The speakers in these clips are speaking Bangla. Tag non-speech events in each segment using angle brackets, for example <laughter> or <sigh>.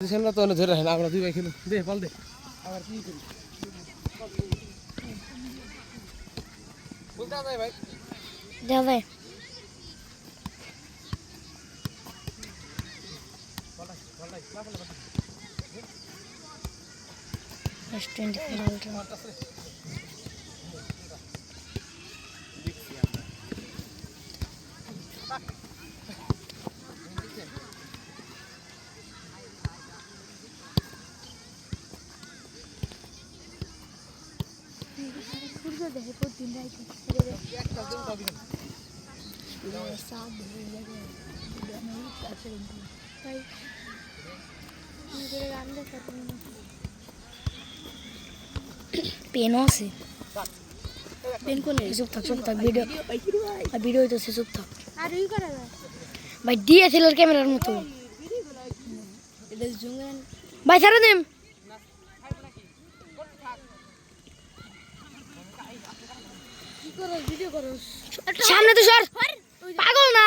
সেমরা তো ধরে রাখেন, আমরা দুই ভাই খেলুন দে, বল দে। আবার কি করি ভাই রেস্টুরেন্ট খেলা পেনও আছে পেন কোনে চুপ থাক চুপ থাক ভিডিও আর ভিডিও হইতেছে চুপ থাক আর ওই করা যায় ভাই ডিএসএলআর ক্যামেরার মতো ভাই ছাড়া দিন কি করো ভিডিও করো সামনে তো সর। পাগল না?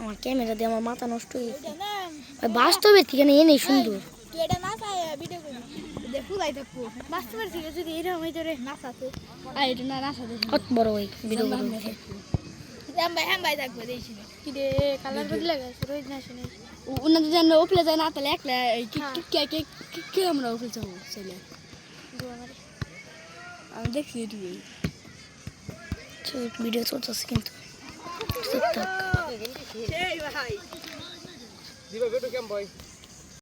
আমার ক্যামেরা দিয়ে আমার মাথা নষ্ট হয়ে গেছে। বাস্তবের থেকে না এনেই সুন্দর। বাস্তবের থেকে যদি এরকম হইতো রে নাচাতে। আর এটা না না চাতে কত বড় ভিডিও করব হ্যাঁ ভাই হ্যাঁ ভাই থাকব দেখছি কি রে কালার বদলে গেছে রোজ না শুনে। ওনাদের জন্য উপলে যায় না তাহলে একলা কি কে কে আমরা উপলে যাব চলে আমি দেখছি এটুকুই ভিডিও চলতেছে কিন্তু। <laughs> চুপ থাক দিবা বেটো কেম ভাই?